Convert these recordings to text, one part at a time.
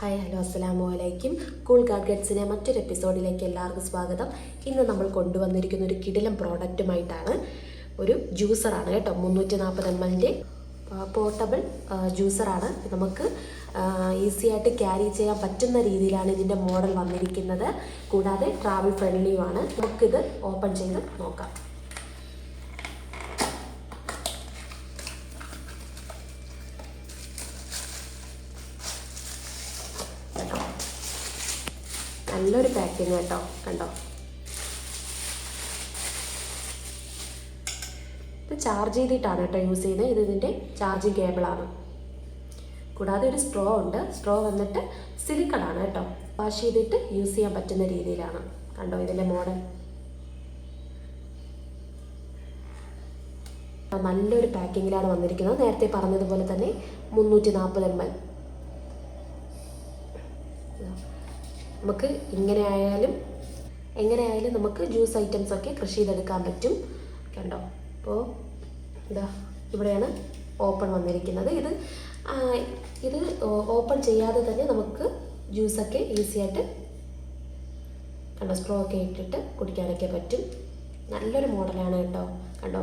Hi hello അസ്സലാമു അലൈക്കും cool ഗാഡ്ഗറ്റ്സിനെ മറ്റൊരു എപ്പിസോഡിലേക്ക് എല്ലാവർക്കും സ്വാഗതം. ഇന്ന് നമ്മൾ കൊണ്ടുവന്നിരിക്കുന്ന ഒരു കിടിലം പ്രോഡക്റ്റുമായിട്ടാണ് ഒരു ജ്യൂസറാണ് കേട്ടോ. മുന്നൂറ്റി നാൽപ്പത് എം എല്ലിന്റെ പോർട്ടബിൾ ജ്യൂസറാണ്. നമുക്ക് ഈസി ആയിട്ട് ക്യാരി ചെയ്യാൻ പറ്റുന്ന രീതിയിലാണ് ഇതിന്റെ മോഡൽ വന്നിരിക്കുന്നത്. കൂടാതെ ട്രാവൽ ഫ്രണ്ട്ലിയുമാണ് നമുക്കിത് ഓപ്പൺ ചെയ്ത് നോക്കാം. നല്ലൊരു പാക്കിങ് കേട്ടോ കണ്ടോ? ഇത് ചാർജ് ചെയ്തിട്ടാണ് കേട്ടോ യൂസ് ചെയ്യുന്നത്. ഇത് ഇതിന്റെ ചാർജിങ് കേബിളാണ് കൂടാതെ ഒരു സ്ട്രോ ഉണ്ട്. സ്ട്രോ വന്നിട്ട് സിലിക്കൺ ആണ് കേട്ടോ. വാഷ് ചെയ്തിട്ട് യൂസ് ചെയ്യാൻ പറ്റുന്ന രീതിയിലാണ്. കണ്ടോ ഇതിന്റെ മോഡൽ നല്ലൊരു പാക്കിങ്ങിലാണ് വന്നിരിക്കുന്നത്. നേരത്തെ പറഞ്ഞതുപോലെ തന്നെ മുന്നൂറ്റി നാൽപ്പത് എം എൽ നമുക്ക് ഇങ്ങനെ ആയാലും എങ്ങനെ ആയാലും നമുക്ക് ജ്യൂസ് ഐറ്റംസ് ഒക്കെ കൃഷി ചെയ്തെടുക്കാൻ പറ്റും. കണ്ടോ? അപ്പോൾ ഇതാ ഇവിടെയാണ് ഓപ്പൺ വന്നിരിക്കുന്നത്. ഇത് ഇത് ഓപ്പൺ ചെയ്യാതെ തന്നെ നമുക്ക് ജ്യൂസൊക്കെ ഈസി ആയിട്ട് കണ്ടോ സ്ട്രോ ഒക്കെ ഇട്ടിട്ട് കുടിക്കാനൊക്കെ പറ്റും. നല്ലൊരു മോഡലാണ് കേട്ടോ. കണ്ടോ?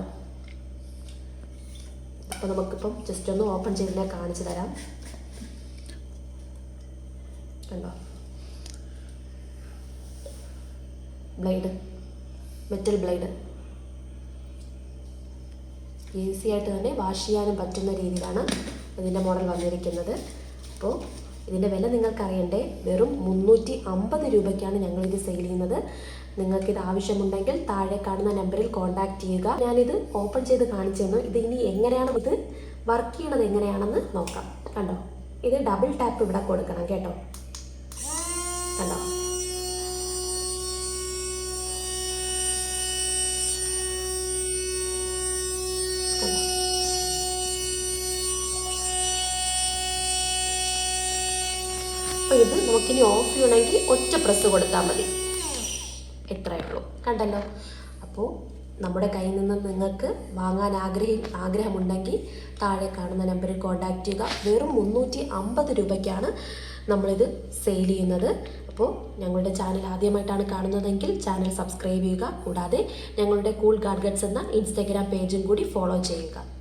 അപ്പോൾ നമുക്കിപ്പം ജസ്റ്റ് ഒന്ന് ഓപ്പൺ ചെയ്ത് കാണിച്ചു തരാം. കണ്ടോ? ബ്ലേഡ്. Metal blade. ഈസി ആയിട്ട് തന്നെ വാഷ് ചെയ്യാനും പറ്റുന്ന രീതിയിലാണ് ഇതിന്റെ മോഡൽ വന്നിരിക്കുന്നത്. അപ്പോൾ ഇതിന്റെ വില നിങ്ങൾക്കറിയണ്ടേ? വെറും മുന്നൂറ്റി അമ്പത് രൂപയ്ക്കാണ് ഞങ്ങളിത് സെയിൽ ചെയ്യുന്നത്. നിങ്ങൾക്കിത് ആവശ്യമുണ്ടെങ്കിൽ താഴെ കാണുന്ന നമ്പറിൽ കോൺടാക്ട് ചെയ്യുക. ഞാനിത് ഓപ്പൺ ചെയ്ത് കാണിച്ചു തന്നു. ഇത് ഇനി എങ്ങനെയാണ് ഇത് വർക്ക് ചെയ്യണത് എങ്ങനെയാണെന്ന് നോക്കാം. കണ്ടോ? ഇത് ഡബിൾ ടാപ്പ് ഇവിടെ കൊടുക്കണം കേട്ടോ. കണ്ടോ? അപ്പോൾ ഇത് നമുക്കിനി ഓഫ് ചെയ്യണമെങ്കിൽ ഒറ്റ പ്രസ് കൊടുത്താൽ മതി. എത്രയേ ഉള്ളൂ കണ്ടല്ലോ? അപ്പോൾ നമ്മുടെ കയ്യിൽ നിന്ന് നിങ്ങൾക്ക് വാങ്ങാൻ ആഗ്രഹി ആഗ്രഹമുണ്ടെങ്കിൽ താഴെ കാണുന്ന നമ്പറിൽ കോൺടാക്റ്റ് ചെയ്യുക. വെറും മുന്നൂറ്റി അമ്പത് രൂപയ്ക്കാണ് നമ്മളിത് സെയിൽ ചെയ്യുന്നത്. അപ്പോൾ ഞങ്ങളുടെ ചാനൽ ആദ്യമായിട്ടാണ് കാണുന്നതെങ്കിൽ ചാനൽ സബ്സ്ക്രൈബ് ചെയ്യുക. കൂടാതെ ഞങ്ങളുടെ കൂൾ ഗാഡ്ഗറ്റ്സ് എന്ന ഇൻസ്റ്റാഗ്രാം പേജും കൂടി ഫോളോ ചെയ്യുക.